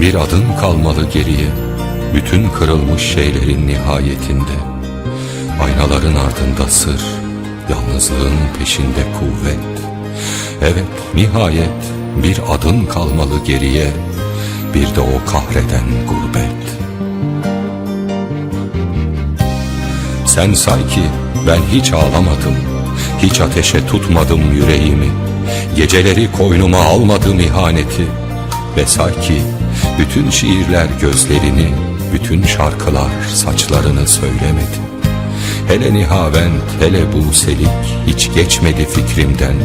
Bir adım kalmalı geriye Bütün kırılmış şeylerin nihayetinde. Aynaların ardında sır Yalnızlığın peşinde kuvvet. Evet nihayet bir adım kalmalı geriye Bir de o kahreden gurbet. Sen say ki ben hiç ağlamadım Hiç ateşe tutmadım yüreğimi. Geceleri koynuma almadım ihaneti. Ve say ki bütün şiirler gözlerini Bütün şarkılar saçlarını söylemedi Hele Nihavent, hele Buselik hiç geçmedi fikrimden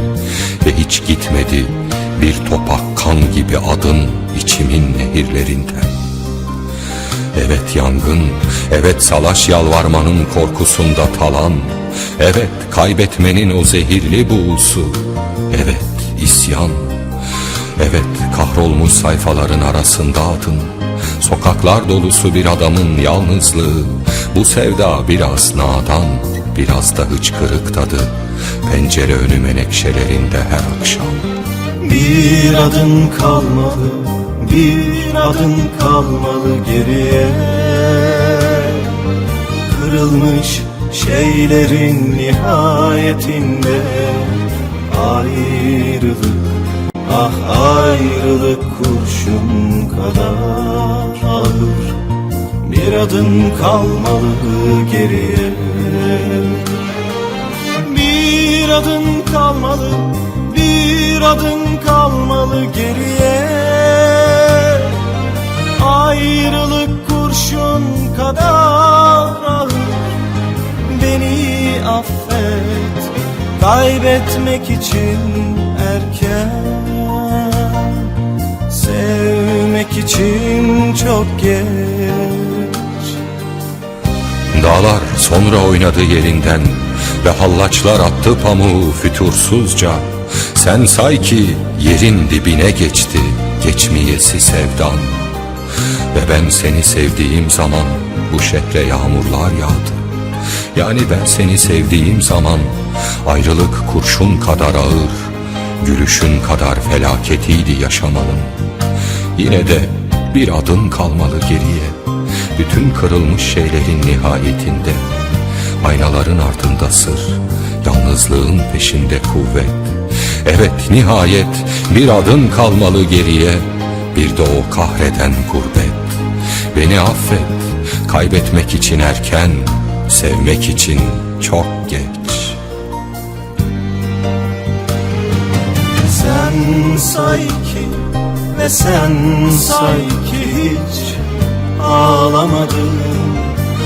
ve hiç gitmedi bir topak kan gibi adın içimin nehirlerinden. Evet yangın, evet salaş yalvarmanın korkusunda talan, evet kaybetmenin o zehirli buğusu, evet isyan, evet kahrolmuş sayfaların arasında adın, sokaklar dolusu bir adamın yalnızlığı, bu sevda biraz nadan, biraz da hıçkırık tadı, pencere önü menekşelerinde her akşam. Bir adım kalmalı, bir adım kalmalı geriye. Kırılmış şeylerin nihayetinde Ayrılık, ah ayrılık kurşun kadar. Ağır Bir adım kalmalı geriye. Bir adım kalmalı, bir adım kalmalı geriye. Ayrılık kurşun kadar ağır. Beni affet, kaybetmek için çok geç Dağlar sonra oynadı yerinden ve hallaçlar attı pamuğu fütursuzca. Sen say ki yerin dibine geçti geçmeyesi sevdan. Ve ben seni sevdiğim zaman bu şehre yağmurlar yağdı. Yani ben seni sevdiğim zaman ayrılık kurşun kadar ağır, gülüşün kadar felaketiydi yaşamanın. Yine de bir adım kalmalı geriye. Bütün kırılmış şeylerin nihayetinde. Aynaların ardında sır Yalnızlığın peşinde kuvvet. Evet nihayet bir adım kalmalı geriye. Bir de o kahreden gurbet. Beni affet Kaybetmek için erken Sevmek için çok geç. Sen say ki ve sen say ki hiç ağlamadım.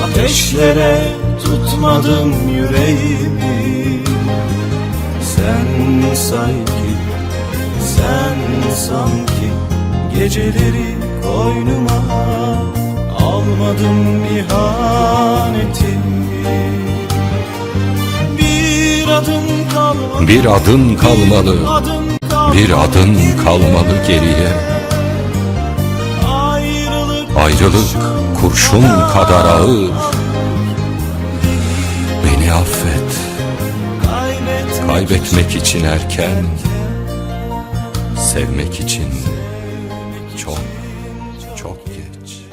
Ateşlere tutmadım yüreğimi. Sen say ki, sen sanki Geceleri koynuma almadım ihanetimi. Bir adım kalmalı Bir adım kalmalı adım kalmalı Bir adım kalmalı geriye. Ayrılık kurşun kadar ağır. Beni affet. Kaybetmek için erken. Sevmek için çok çok geç